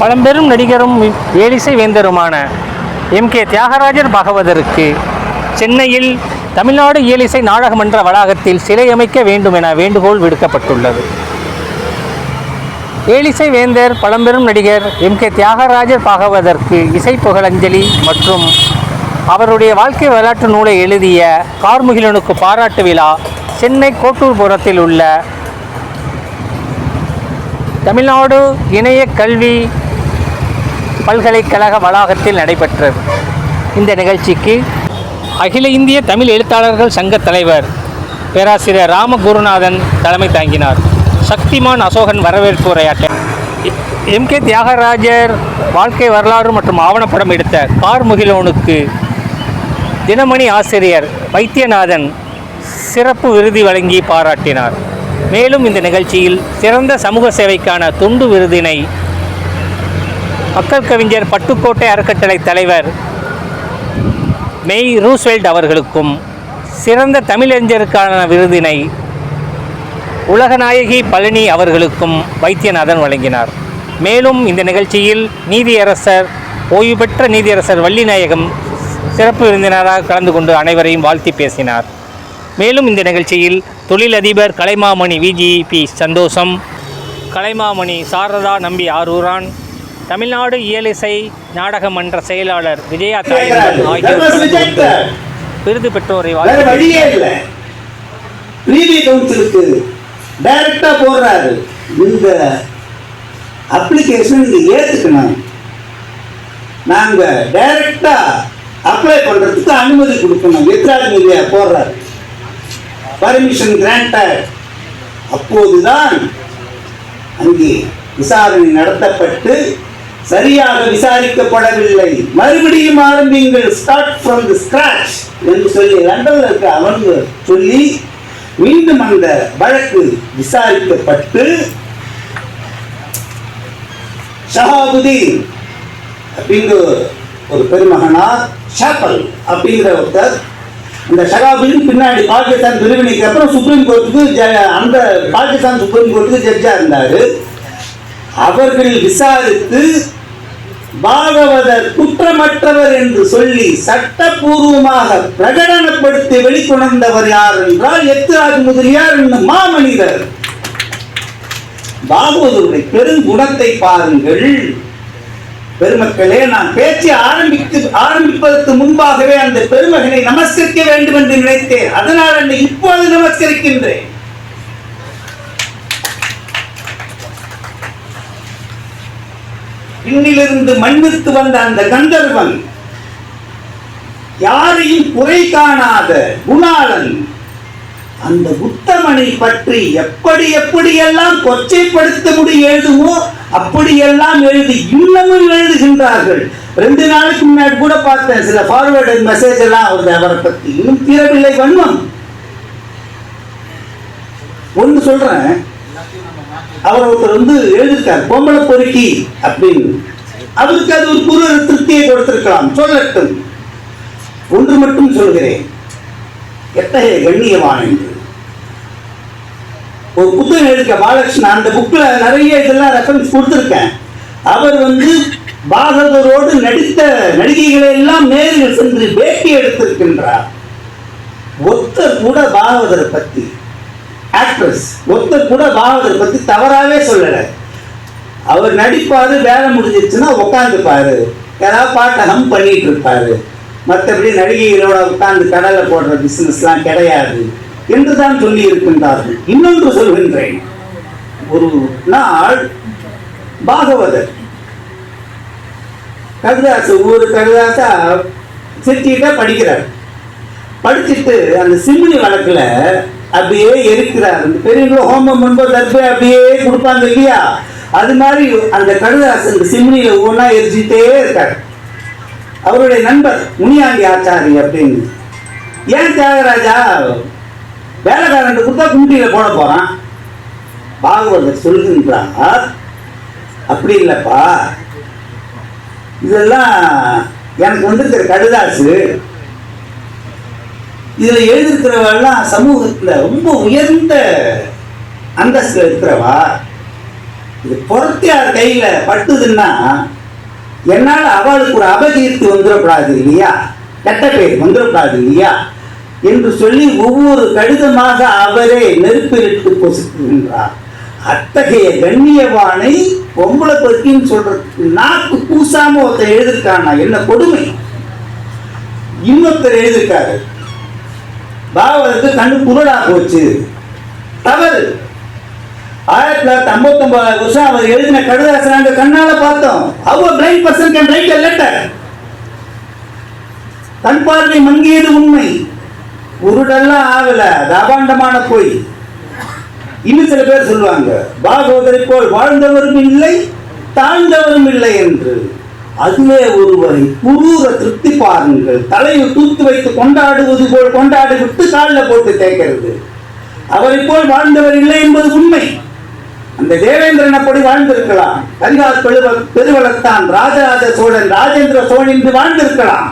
பழம்பெரும் நடிகரும் ஏலிசை வேந்தருமான எம் கே தியாகராஜர் பாகவதருக்கு சென்னையில் தமிழ்நாடு இயலிசை நாடகமன்ற வளாகத்தில் சிலை அமைக்க வேண்டும் என வேண்டுகோள் விடுக்கப்பட்டுள்ளது. ஏலிசை வேந்தர் பழம்பெரும் நடிகர் எம் கே தியாகராஜர் பாகவதற்கு இசை புகழஞ்சலி மற்றும் அவருடைய வாழ்க்கை வரலாற்று நூலை எழுதிய கார்முகிலனுக்கு பாராட்டு விழா சென்னை கோட்டூர்புரத்தில் உள்ள தமிழ்நாடு இணைய கல்வி பல்கலைக்கழக வளாகத்தில் நடைபெற்றது இந்த நிகழ்ச்சிக்கு அகில இந்திய தமிழ் எழுத்தாளர்கள் சங்க தலைவர் பேராசிரியர் ராமகுருநாதன் தலைமை தாங்கினார். சக்திமான் அசோகன் வரவேற்பு உரையாட்டம் எம் கே தியாகராஜர் வாழ்க்கை வரலாறு மற்றும் ஆவணப்படம் எடுத்த கார் முகிலோனுக்கு தினமணி ஆசிரியர் வைத்தியநாதன் சிறப்பு விருதி வழங்கி பாராட்டினார். மேலும் இந்த நிகழ்ச்சியில் சிறந்த சமூக சேவைக்கான துண்டு விருதினை மக்கள் கவிஞர் பட்டுக்கோட்டை அறக்கட்டளை தலைவர் மெய் ரூஸ்வெல்ட் அவர்களுக்கும் சிறந்த தமிழறிஞருக்கான விருதினை உலகநாயகி பழனி அவர்களுக்கும் வைத்தியநாதன் வழங்கினார். மேலும் இந்த நிகழ்ச்சியில் நீதியரசர் ஓய்வு பெற்ற நீதியரசர் வள்ளிநாயகம் சிறப்பு விருந்தினராக கலந்து கொண்டு அனைவரையும் வாழ்த்தி பேசினார். மேலும் இந்த நிகழ்ச்சியில் தொழிலதிபர் கலைமாமணி விஜிபி சந்தோஷம் கலைமாமணி சாரதா நம்பி ஆரூரான் தமிழ்நாடு இயலிசை நாடக மன்ற செயலாளர் விஜயா தாயந்தன் ஆகியோர் விருது பெற்றோரை வழியே இல்லை. பிரிவி கவுன்சிலுக்கு டைரக்டா போடுறாரு இந்த அப்ளிகேஷன் நீங்க ஏத்துக்கணும். நாங்க டைரக்டா அப்ளை பண்றதுக்கு அனுமதி கொடுக்கணும். எத்ராஜ் மீடியா போடுறாரு. பர்மிஷன் கிராண்டட் அப்போதுதான் அங்கே விசாரணை நடத்தப்பட்டு சரியாக விசாரிக்கப்படவில்லை. மறுபடியும் ஆரம்பிங்கள் ஸ்டார்ட் ஃப்ரம் தி ஸ்கிராச் என்று சொல்லி லண்டன்ல இருக்க அவங்க சொல்லி மீண்டும் அந்த வழக்கு விசாரிக்கப்பட்டு ஷஹாபுதீன் அப்படிங்கிற ஒரு பெருமகனார் ஷாப்பல் அப்படிங்கிற ஒருத்தர் இந்த ஷகாபுதீன் பின்னாடி பாகிஸ்தான் பிரிவினைக்கு அப்புறம் சுப்ரீம் கோர்ட்டுக்கு அந்த பாகிஸ்தான் சுப்ரீம் கோர்ட்டுக்கு ஜட்ஜா இருந்தார். அவர்கள் விசாரித்து பாகவதர் குற்றமற்றவர் என்று சொல்லி சட்டபூர்வமாக பிரகடனப்படுத்தி வெளிக்கொணர்ந்தவர் யார் என்றால் எத்திராஜ் முதலியார் என்னும் மாமனிதர். பாகவதருடைய பெருங்குணத்தை பாருங்கள். பெருமக்களே நான் பேச்சு ஆரம்பித்து ஆரம்பிப்பதற்கு முன்பாகவே அந்த பெருமகனை நமஸ்கரிக்க வேண்டும் என்று நினைத்தேன். அதனால் என்னை இப்போது நமஸ்கரிக்கின்றேன். விண்ணிலிருந்து மண்ணிற்கு வந்த அந்த கந்தர்வன் யாரையும் குறை காணாத குணாளன் அந்த உத்தமனை பற்றி எப்படி எப்படியெல்லாம் கொச்சைப்படுத்த முடிய எழுதுமோ அப்படியெல்லாம் எழுதி இன்னமும் எழுதுகின்றார்கள். ரெண்டு நாளுக்கு முன்னாடி கூட பார்த்தேன் சில ஃபார்வேர்டு மெசேஜ் எல்லாம் வருது அவரை பத்தி. இன்னும் தீரவில்லை வன்மம். ஒன்று சொல்றேன் அவர் ஒருத்தர் வந்து எழுதியிருக்கார் பொம்பளை பொறுக்கி அப்படின்னு. அவருக்கு அது ஒரு குரு திருப்தியை கொடுத்திருக்கலாம் சொல்லட்டும். ஒன்று மட்டும் சொல்கிறேன். எத்தகைய கண்ணியமான என்று. ஒரு புத்தகம் எழுதிக்க பாலகிருஷ்ணன் அந்த புக்கில் நிறைய இதெல்லாம் ரெஃபரன்ஸ் கொடுத்துருக்கேன். அவர் வந்து பாகவதரோடு நடித்த நடிகைகளை எல்லாம் நேரில் சென்று பேட்டி எடுத்திருக்கின்றார். ஒத்த கூட பாகவதரை பற்றி ஆக்ட்ரஸ் ஒருத்தர் கூட பாகவதரை பற்றி தவறாகவே சொல்லலை. அவர் நடிப்பாரு வேலை முடிஞ்சிருச்சுன்னா உட்காந்துப்பாரு ஏதாவது பாட்டை ஹம் பண்ணிட்டு இருப்பாரு மற்றபடி நடிகைகளோட உட்காந்து கடலை போடுற பிஸ்னஸ்லாம் கிடையாது. என்று தான் சொல்லி இருக்கின்றார்கள் இன்னொன்று சொல்கின்றேன். ஒரு நாள் பாகவதர். கவிதாசு ஒவ்வொரு கவிதாசா சிரிச்சுக்கிட்டே படிக்கிறார். படிச்சுட்டு அந்த சிம்னி வழக்கில் அப்படியே எரிக்கிறார். அந்த பெரியவங்க ஹோமம் பண்ணும்போது தர்பை அப்படியே கொடுப்பாங்க இல்லையா? அது மாதிரி அந்த கடுதாசன் சிம்னியில ஒவ்வொன்றா எரிச்சுட்டே இருக்கார். அவருடைய நண்பர் முனியாண்டி ஆச்சாரி அப்படின்னு. ஏன் தியாகராஜா? வேலைக்காரன் கொடுத்தா குண்டியில போட போறான். பாகவதர் சொல்கின்றார் அப்படி இல்லைப்பா. இதெல்லாம் எனக்கு வந்து கடுதாசு இதில் எழுதியிருக்கிறவெல்லாம் சமூகத்தில் ரொம்ப உயர்ந்த அந்தஸ்தில் இருக்கிறவா? இது பொறுத்தியார் கையில் பட்டுதுன்னா என்னால் அவளுக்கு ஒரு அபகீர்த்தி வந்துடக்கூடாது இல்லையா? கெட்ட பேர் வந்துடக்கூடாது இல்லையா? என்று சொல்லி ஒவ்வொரு கடிதமாக அவரே நெருப்பிலிட்டு பொசுக்குகின்றார். அத்தகைய கண்ணியவானை பொம்பளை பற்றின்னு சொல்றதுக்கு நாக்கு பூசாம ஒருத்தர் எழுதிருக்கானா என்ன கொடுமை? இன்னொருத்தர் எழுதியிருக்காரு. பாகவதற்கு கண்ணு குருடா போச்சு. தவறு. ஆயிரத்தி தொள்ளாயிரத்தி ஐம்பத்தி ஒன்பதாவது வருஷம் அவர் எழுதின கடிதாசன் நாங்க கண்ணால பார்த்தோம். அவர் blind person can write letter கண் பார்வை மங்கியது உண்மை. உருடெல்லாம் ஆகல. அது அபாண்டமான பொய். இன்னும் சில பேர் சொல்லுவாங்க பாகவதரை போல் வாழ்ந்தவரும் இல்லை தாழ்ந்தவரும் இல்லை என்று. அதுவே ஒருவரை குரூர திருப்தி பாருங்கள். தலையை தூத்து வைத்து கொண்டாடுவது போல் கொண்டாடி விட்டு காலில் போட்டு தேய்க்கிறது. அவரை போல் வாழ்ந்தவர் இல்லை என்பது உண்மை. அந்த தேவேந்திரன் அப்படி வாழ்ந்திருக்கலாம். கரிகால் பெருவ பெருவளத்தான் ராஜராஜ சோழன் ராஜேந்திர சோழன் என்று வாழ்ந்திருக்கலாம்.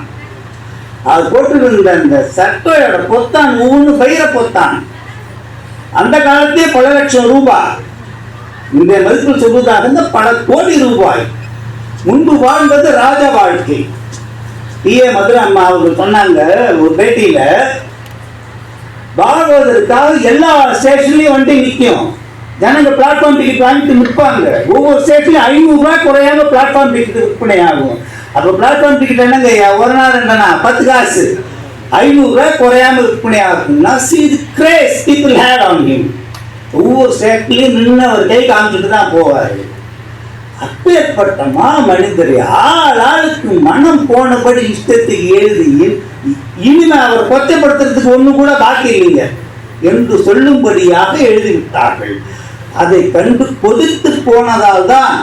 அது போட்டிருந்த அந்த சட்டையோட பொத்தான் ஒவ்வொன்று பயிர பொத்தான். அந்த காலத்தே பல லட்சம் ரூபாய். இந்த மதிப்பு சொல்வதாக இருந்த பல கோடி ரூபாய். முன்பு வாழ்ந்தது ராஜ வாழ்க்கை. டி ஏ மதுரை அம்மா அவர்கள் சொன்னாங்க ஒரு பேட்டியில பாகவதற்காக எல்லா ஸ்டேஷன்லயும் வந்துட்டு நிற்கும் ஜனங்க பிளாட்ஃபார்ம் டிக்கெட் வாங்கிட்டு நிற்பாங்க. ஒவ்வொரு ஸ்டேஷன்லயும் ஐநூறு ரூபாய் குறையாம பிளாட்ஃபார்ம் டிக்கெட் விற்பனை ஆகும் அப்ப பிளாட்ஃபார்ம் டிக்கெட் என்னங்க ஒரு நாள் என்னன்னா பத்து காசு. ஐநூறு ரூபாய் குறையாம விற்பனை ஆகும்னா see craze people hate on him ஒவ்வொரு ஸ்டேட்லயும் நின்று அவர் கை காமிச்சிட்டு தான் போவார். அப்பேற்பட்ட மா மனிதரை ஆள் ஆளுக்கு மனம் போனபடி இஷ்டத்துக்கு எழுதி இனிமே அவர் கொச்சப்படுத்துறதுக்கு ஒண்ணு கூட பாக்கி இல்லைங்க என்று சொல்லும்படியாக எழுதிவிட்டார்கள். அதை கண்டு கொதித்து போனதால் தான்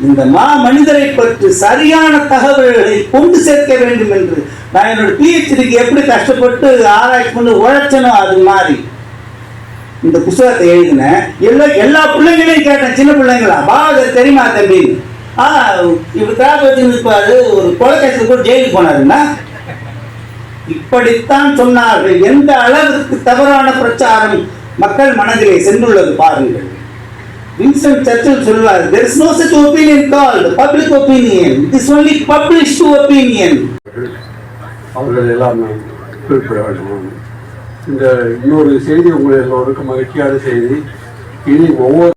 இந்த மா மனிதரை பற்றி சரியான தகவல்களை கொண்டு சேர்க்க வேண்டும் என்று நான் என்னோட பிஹெச்டிக்கு எப்படி கஷ்டப்பட்டு ஆராய்ச்சி பண்ணி உழைச்சனோ அது மாதிரி. இந்த புஸ்தகத்தை எழுதினேன் எல்லா எல்லா பிள்ளைங்களையும் கேட்டேன். சின்ன பிள்ளைங்களா? பாகர் தெரியுமா தம்பி? ஆ இப்படி கிராப் வச்சு ஒரு கொலைக்கேசல் கூட ஜெயிலுக்கு போனாருன்னா இப்படித்தான் சொன்னார்கள் எந்த அளவிற்கு தவறான பிரச்சாரம் மக்கள் மனதிலே சென்றுள்ளது பாருங்கள். வின்சென்ட் சர்ச்சில் சொல்வார் there is no such opinion called public opinion. It is only published opinion. அவர்கள் எல்லாம் குறிப்பிட வேண்டும். இந்த இன்னொரு செய்தி உங்கள் எல்லோருக்கும் மகிழ்ச்சியான செய்தி. இனி ஒவ்வொரு